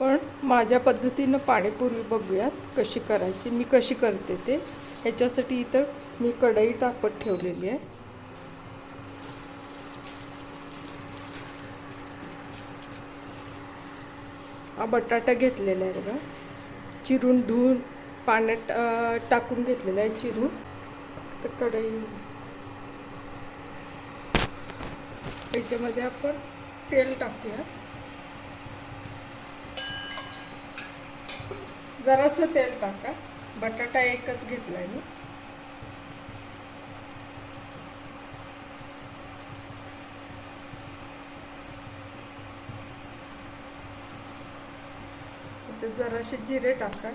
पण माझ्या पद्धतीनं पाणीपुरी बघूयात कशी करायची मी कशी करते ते. ह्याच्यासाठी इथं मी कढई तापत ठेवलेली आहे. हा बटाटा घेतलेला आहे बघा. चिरून धुवून पाण्यात टाकून घेतलेला आहे चिरून. तर कढई. याच्यामध्ये आपण तेल टाकूया. जरासं तेल टाका. बटाटा एकच घेतलाय मी. त्याच्यात जरासे जिरे टाका.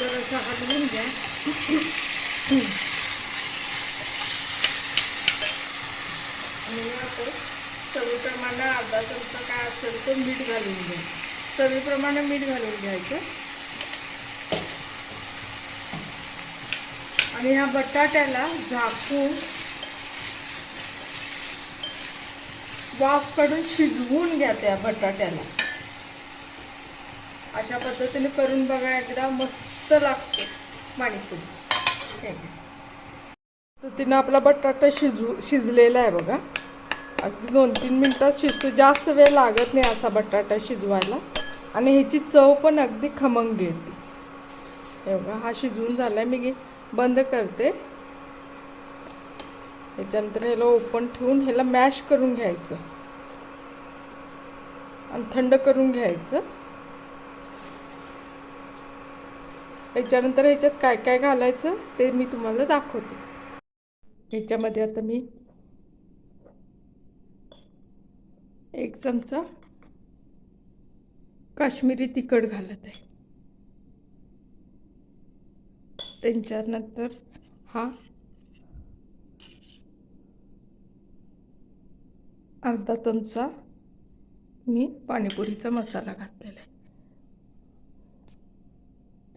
हे जरासं हलवून घ्या. आणि आपण चवीप्रमाणे अर्धा चमचा काय असेल तर मीठ घालून घ्या. चवीप्रमाणे मीठ घालून घ्यायचं. आणि ह्या बटाट्याला झाकून वाफ काढून शिजवून घ्या त्या बटाट्याला. अशा पद्धतीने करून बघा एकदा मस्त लागते. पाणीपुरी तर तिनं आपला बटाटा शिजू शिजलेला आहे बघा. अगदी दोन तीन मिनटात शिजतो. जास्त वेळ लागत नाही असा बटाटा शिजवायला. आणि ह्याची चव पण अगदी खमंग येते. हे बघा हा शिजवून झाला मी बंद करते. त्याच्यानंतर ह्याला ओपन ठेवून ह्याला मॅश करून घ्यायचं. आणि थंड करून घ्यायचं. त्याच्यानंतर ह्याच्यात काय काय घालायचं ते मी तुम्हाला दाखवते. ह्याच्यामध्ये आता मी एक चमचा काश्मीरी तिखट घालत आहे. त्यांच्यानंतर हा अर्धा चमचा मी पाणीपुरीचा मसाला घातलेला आहे.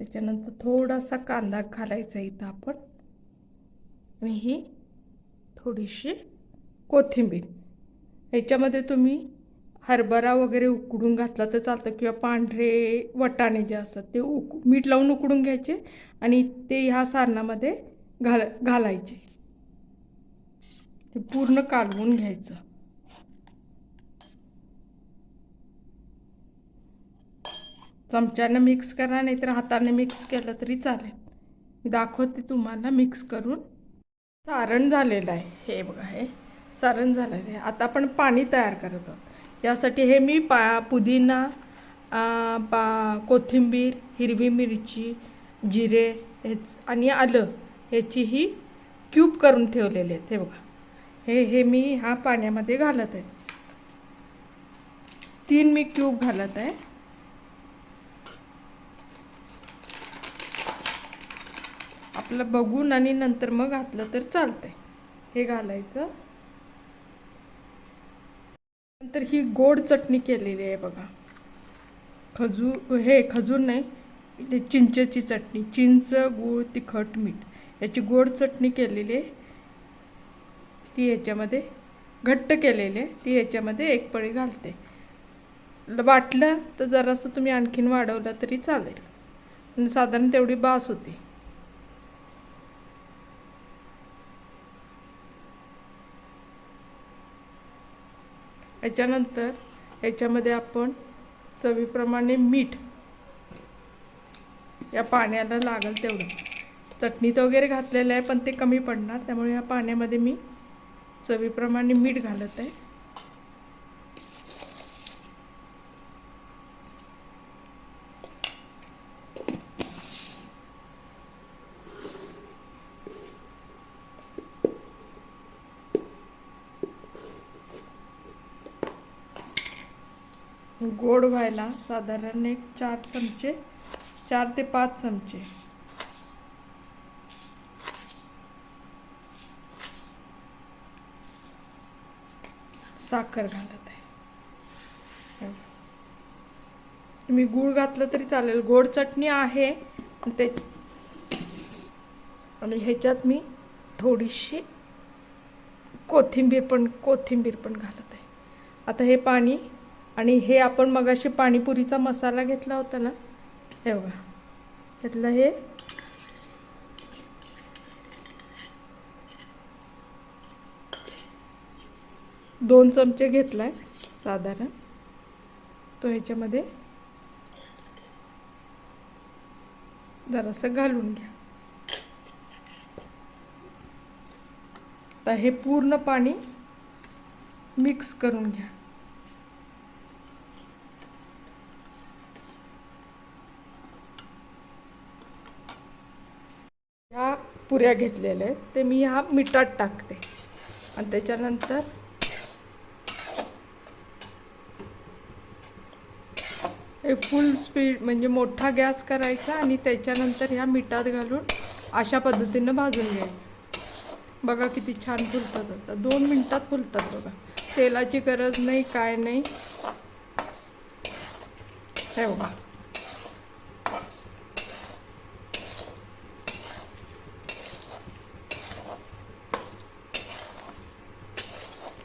त्याच्यानंतर थोडासा कांदा घालायचा इथं आपण. आणि ही थोडीशी कोथिंबीर. ह्याच्यामध्ये तुम्ही हरभरा वगैरे उकडून घातला तर चालतं किंवा पांढरे वटाणे जे असतात ते उक मीठ लावून उकडून घ्यायचे आणि ते ह्या सारणामध्ये घाल घालायचे. ते पूर्ण कालवून घ्यायचं. चमच्यानं मिक्स करा नाहीतर हाताने मिक्स केलं तरी चालेल. मी दाखवते तुम्हाला मिक्स करून. सारण झालेलं आहे. हे बघा हे सारण झालेलं आहे. आता आपण पाणी तयार करत आहोत. यासाठी हे मी पा पुदिना पा कोथिंबीर हिरवी मिरची जिरे हेच आणि आलं ह्याची ही क्यूब करून ठेवलेले आहेत. हे बघा. हे हे मी ह्या पाण्यामध्ये घालत आहे. तीन मी क्यूब घालत आहे. आपलं बघून आणि नंतर मग घातलं तर चालतंय. हे घालायचं. नंतर ही गोड चटणी केलेली आहे बघा. खजूर हे खजूर नाही चिंचेची चटणी चिंच गूळ तिखट मीठ. याची गोड चटणी केलेली आहे. ती याच्यामध्ये घट्ट केलेली आहे. ती याच्यामध्ये एक पळी घालते. वाटलं तर जरासं तुम्ही आणखीन वाढवलं तरी चालेल. साधारण तेवढी बास होती. याच्यानंतर याच्यामध्ये आपण चवीप्रमाणे मीठ या पाण्याला लागेल तेवढं. चटणीत वगैरे घातलेलं आहे पण ते कमी पडणार. त्यामुळे या पाण्यामध्ये मी चवीप्रमाणे मीठ घालत आहे. गोड व्हायला साधारण एक चार चमचे चार ते पाच चमचे. साखर घालत आहे. तुम्ही गूळ घातलं तरी चालेल. गोड चटणी आहे. ते आणि ह्याच्यात मी थोडीशी कोथिंबीर पण कोथिंबीर पण घालत आहे. आता हे पाणी आणि हे आपण मगाशी पाणीपुरीचा मसाला घेतला होता ना? हे बघा. त्यातलं हे. दोन चमचे घेतला आहे साधारण. तो ह्याच्यामध्ये जरासं घालून घ्या. आता हे पूर्ण पाणी मिक्स करून घ्या ह्या पुऱ्या घेतलेल्या आहेत. ते मी ह्या मिठात टाकते. आणि त्याच्यानंतर हे फुल स्पीड म्हणजे मोठा गॅस करायचा आणि त्याच्यानंतर ह्या मिठात घालून अशा पद्धतीनं भाजून घ्यायचं. बघा किती छान फुलतात आता. दोन मिनटात फुलतात बघा. तेलाची गरज नाही काय नाही. हे बघा.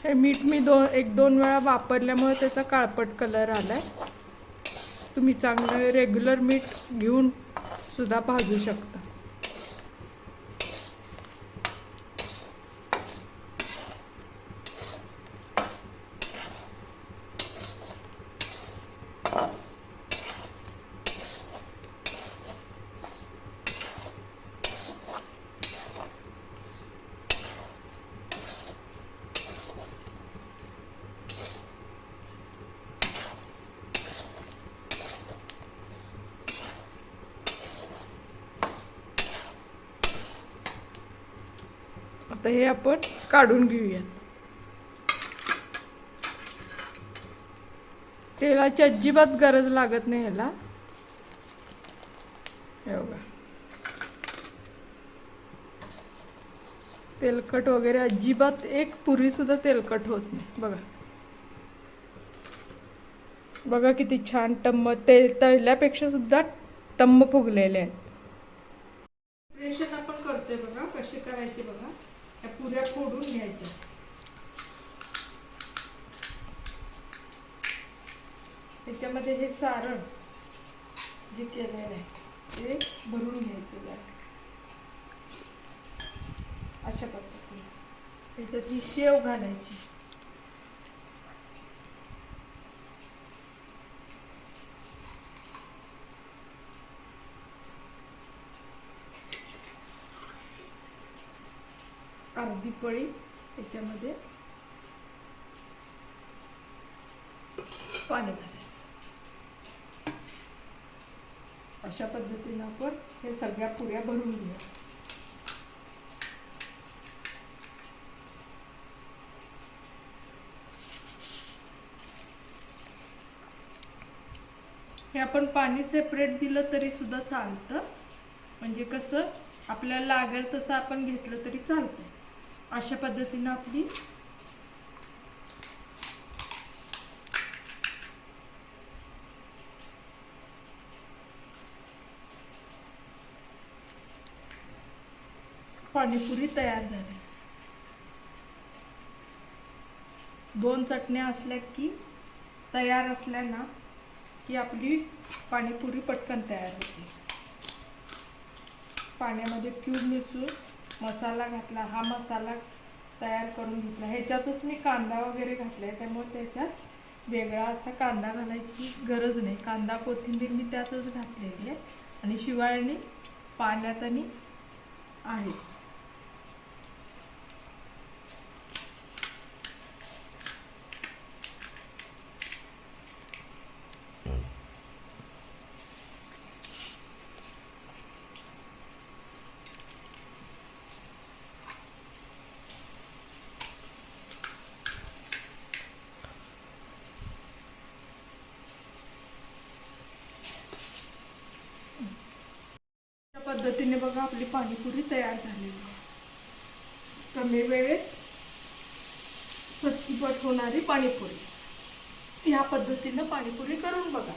हे मीठ मी दो एक दोन वेळा वापरल्यामुळे त्याचा काळपट कलर आला आहे तुम्ही चांगलं रेग्युलर मीठ घेऊन सुद्धा भाजू शकता. आता हे आपण काढून घेऊयात. तेलाची अजिबात गरज लागत नाही ह्याला. हे बघा. तेलकट वगैरे अजिबात एक पुरी सुद्धा तेलकट होत नाही. बघा. बघा किती छान टम्म ते तळल्यापेक्षा सुद्धा टम्म फुगलेले आहेत. आपण करतोय बघा कशी करायची बघा. त्या पुऱ्या फोडून घ्यायच्या. त्याच्यामध्ये हे सारण जे केलेलं आहे ते भरून घ्यायचं अशा पद्धतीने. त्याच्यात ही शेव घालायची अर्धी पळी याच्यामध्ये पाणी घालायचं. अशा पद्धतीनं आपण हे सगळ्या पुऱ्या भरून घेऊया. हे आपण पाणी सेपरेट दिलं तरी सुद्धा चालतं. म्हणजे कसं आपल्याला लागेल तसं आपण घेतलं तरी चालतं अशा पद्धतीनं आपली पाणीपुरी तयार झाली. दोन चटण्या असल्या की तयार असल्या ना की आपली पाणीपुरी पटकन तयार होते. पाण्यामध्ये क्यूब मिसळून मसाला घातला हा मसाला तयार करून घेतला. ह्याच्यातच मी कांदा वगैरे घातला आहे त्यामुळे त्याच्यात वेगळा असा कांदा घालायची गरज नाही. कांदा कोथिंबीर मी त्यातच घातलेली आहे. आणि शिवाळणी पाण्यात आणि आहेच. पद्धतीने बघा आपली पाणीपुरी तयार झालेली कमी वेळेत चटकीपट होणारी पाणीपुरी. या पद्धतीनं पाणीपुरी करून बघा.